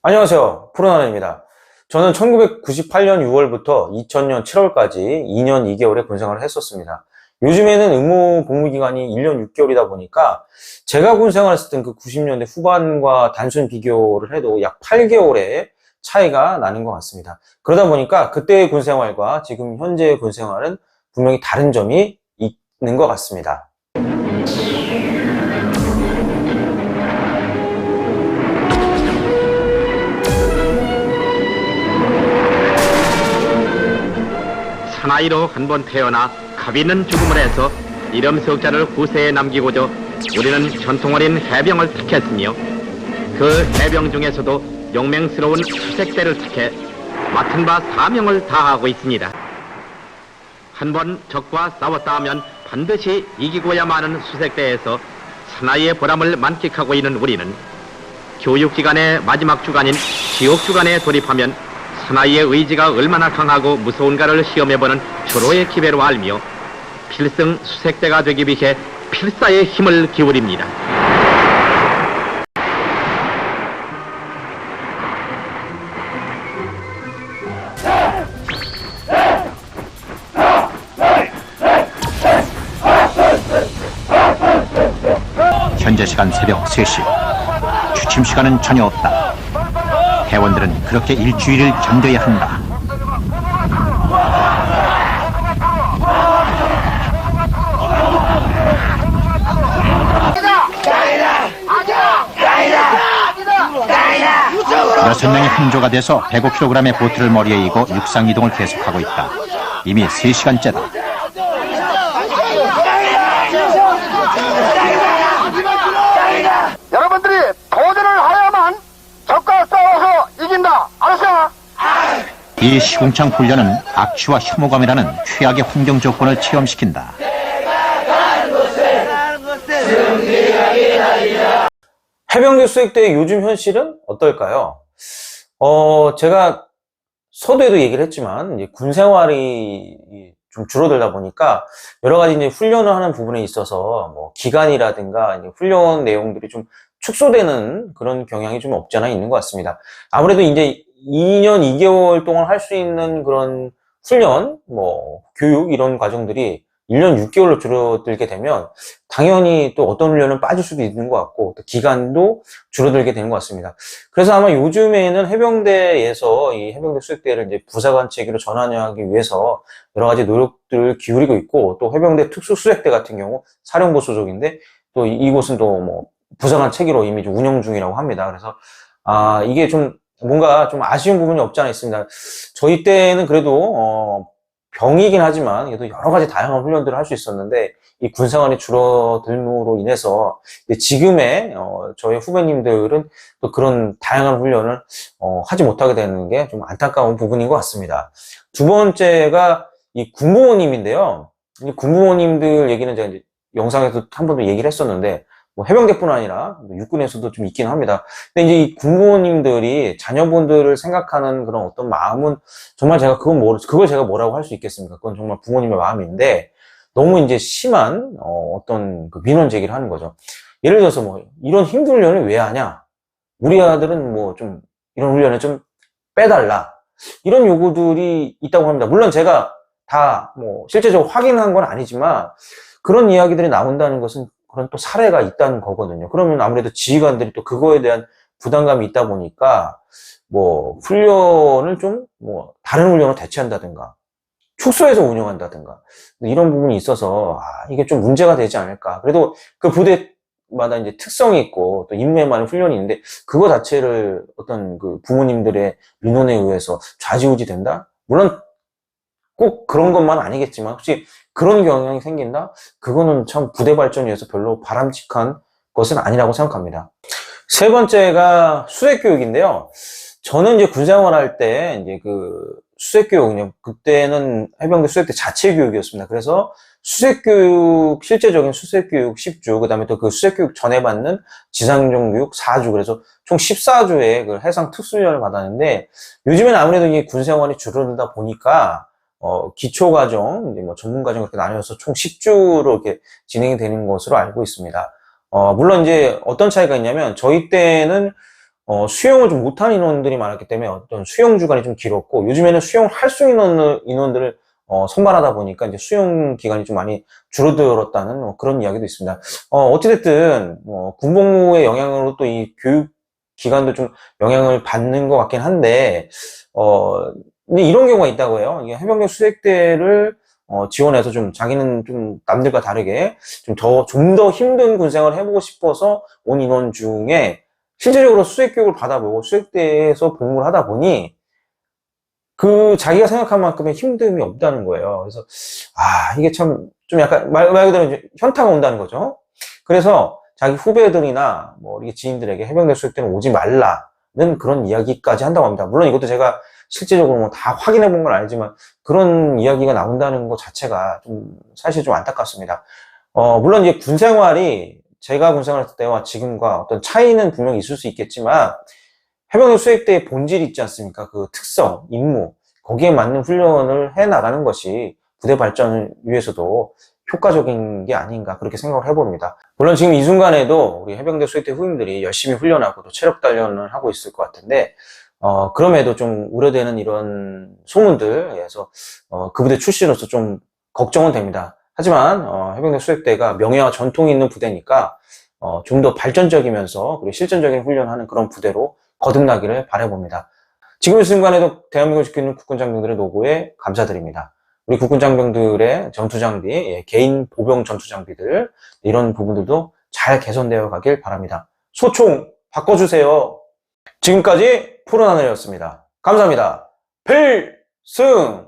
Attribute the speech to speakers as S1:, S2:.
S1: 안녕하세요. 프로나입니다. 저는 1998년 6월부터 2000년 7월까지 2년 2개월의 군생활을 했었습니다. 요즘에는 의무 복무 기간이 1년 6개월이다 보니까 제가 군생활 했을 땐 그 90년대 후반과 단순 비교를 해도 약 8개월의 차이가 나는 것 같습니다. 그러다 보니까 그때의 군생활과 지금 현재의 군생활은 분명히 다른 점이 있는 것 같습니다.
S2: 사나이로 한 번 태어나 값 있는 죽음을 해서 이름 석자를 후세에 남기고자 우리는 전통 어린 해병을 택했으며 그 해병 중에서도 용맹스러운 수색대를 택해 맡은 바 사명을 다하고 있습니다. 한 번 적과 싸웠다 하면 반드시 이기고야만 수색대에서 사나이의 보람을 만끽하고 있는 우리는 교육기간의 마지막 주간인 지옥주간에 돌입하면 사나이의 의지가 얼마나 강하고 무서운가를 시험해보는 초로의 기회로 알며 필승 수색대가 되기 위해 필사의 힘을 기울입니다.
S3: 현재 시간 새벽 3시. 취침 시간은 전혀 없다. 회원들은 그렇게 일주일을 견뎌야 한다. 여섯 명이 한조가 돼서 105kg의 보트를 머리에 이고 육상 이동을 계속하고 있다. 이미 3시간째다.
S4: 여러분들이 도전을 하야만 적과 싸워서 이긴다. 알았어?
S3: 이 시궁창 훈련은 악취와 혐오감이라는 최악의 환경 조건을 체험시킨다.
S1: 해병대 수색대의 요즘 현실은 어떨까요? 어, 제가 서두에도 얘기를 했지만, 군 생활이 좀 줄어들다 보니까, 여러 가지 이제 훈련을 하는 부분에 있어서, 뭐, 기간이라든가, 훈련 내용들이 좀 축소되는 그런 경향이 좀 없지 않아 있는 것 같습니다. 아무래도 이제 2년 2개월 동안 할 수 있는 그런 훈련, 뭐, 교육, 이런 과정들이 1년 6개월로 줄어들게 되면 당연히 또 어떤 훈련은 빠질 수도 있는 것 같고 또 기간도 줄어들게 되는 것 같습니다. 그래서 아마 요즘에는 해병대에서 이 해병대 수색대를 이제 부사관 체계로 전환하기 위해서 여러 가지 노력들을 기울이고 있고 또 해병대 특수수색대 같은 경우 사령부 소속인데 또 이- 이곳은 또 뭐 부사관 체계로 이미 좀 운영 중이라고 합니다. 그래서 아 이게 좀 뭔가 좀 아쉬운 부분이 없지 않아 있습니다. 저희 때는 그래도 어, 병이긴 하지만 그래도 여러 가지 다양한 훈련들을 할 수 있었는데 이 군생활이 줄어들므로 인해서 지금의 어, 저희 후배님들은 또 그런 다양한 훈련을 어, 하지 못하게 되는 게 좀 안타까운 부분인 것 같습니다. 두 번째가 이 군부모님인데요. 이 군부모님들 얘기는 제가 이제 영상에서 한 번도 얘기를 했었는데 뭐 해병대뿐 아니라 뭐 육군에서도 좀 있긴 합니다. 근데 이제 이 군부모님들이 자녀분들을 생각하는 그런 어떤 마음은 정말 제가 그건 뭐, 그걸 제가 뭐라고 할 수 있겠습니까? 그건 정말 부모님의 마음인데, 너무 이제 심한, 어, 떤 그 민원 제기를 하는 거죠. 예를 들어서 뭐, 이런 힘든 훈련을 왜 하냐? 우리 아들은 뭐 좀, 이런 훈련을 좀 빼달라. 이런 요구들이 있다고 합니다. 물론 제가 다 뭐, 실제적으로 확인한 건 아니지만, 그런 이야기들이 나온다는 것은 그런 또 사례가 있다는 거거든요. 그러면 아무래도 지휘관들이 또 그거에 대한 부담감이 있다 보니까, 뭐 훈련을 좀 뭐 다른 훈련으로 대체한다든가 축소해서 운영한다든가 이런 부분이 있어서 아, 이게 좀 문제가 되지 않을까 그래도 그 부대마다 이제 특성이 있고 또 임무에 맞는 훈련이 있는데 그거 자체를 어떤 그 부모님들의 민원에 의해서 좌지우지 된다 물론 꼭 그런 것만 아니겠지만 혹시 그런 경향이 생긴다 그거는 참 부대 발전을 위해서 별로 바람직한 것은 아니라고 생각합니다 세 번째가 수색 교육인데요. 저는 이제 군생활 할때 이제 그 수색 교육, 그냥 그때는 해병대 수색 대 자체 교육이었습니다. 그래서 수색 교육, 실제적인 수색 교육 10주, 그 다음에 또 그 수색 교육 전에 받는 지상종 교육 4주, 그래서 총 14주의 그 해상 특수훈련을 받았는데 요즘엔 아무래도 이 군생활이 줄어들다 보니까 어, 기초과정, 이제 뭐 전문과정 이렇게 나뉘어서 총 10주로 이렇게 진행이 되는 것으로 알고 있습니다. 어, 물론 이제 어떤 차이가 있냐면, 저희 때는, 어, 수영을 좀 못하는 인원들이 많았기 때문에 어떤 수영 주간이 좀 길었고 요즘에는 수영을 할 수 있는 인원들을 어, 선발하다 보니까 이제 수영 기간이 좀 많이 줄어들었다는 뭐 그런 이야기도 있습니다. 어, 어찌됐든 뭐 군복무의 영향으로 또 이 교육 기간도 좀 영향을 받는 것 같긴 한데 어, 근데 이런 경우가 있다고 해요. 이게 해병대 수색대를 어, 지원해서 좀 자기는 좀 남들과 다르게 좀 더, 좀 더 힘든 군생활을 해보고 싶어서 온 인원 중에 실제적으로 수색 교육을 받아보고 수색대에서 복무를 하다 보니 그 자기가 생각한 만큼의 힘듦이 없다는 거예요. 그래서 아 이게 참 좀 약간 말, 말 그대로 이제 현타가 온다는 거죠. 그래서 자기 후배들이나 뭐 이게 지인들에게 해병대 수색대는 오지 말라는 그런 이야기까지 한다고 합니다. 물론 이것도 제가 실제적으로 뭐 다 확인해 본 건 아니지만 그런 이야기가 나온다는 것 자체가 좀 사실 좀 안타깝습니다. 어, 물론 이제 군 생활이 제가 군 생활했을 때와 지금과 어떤 차이는 분명히 있을 수 있겠지만 해병대 수색대의 본질이 있지 않습니까? 그 특성, 임무, 거기에 맞는 훈련을 해 나가는 것이 부대 발전을 위해서도 효과적인 게 아닌가 그렇게 생각을 해봅니다. 물론 지금 이 순간에도 우리 해병대 수색대 후임들이 열심히 훈련하고 또 체력 단련을 하고 있을 것 같은데 어, 그럼에도 좀 우려되는 이런 소문들에서 어, 그 부대 출신으로서 좀 걱정은 됩니다. 하지만 어, 해병대 수색대가 명예와 전통이 있는 부대니까 어, 좀 더 발전적이면서 그리고 실전적인 훈련하는 그런 부대로 거듭나기를 바라봅니다. 지금 이 순간에도 대한민국을 지키는 국군 장병들의 노고에 감사드립니다. 우리 국군 장병들의 전투 장비, 예, 개인 보병 전투 장비들 이런 부분들도 잘 개선되어 가길 바랍니다. 소총 바꿔주세요. 지금까지 푸른하늘이었습니다. 감사합니다. 필승!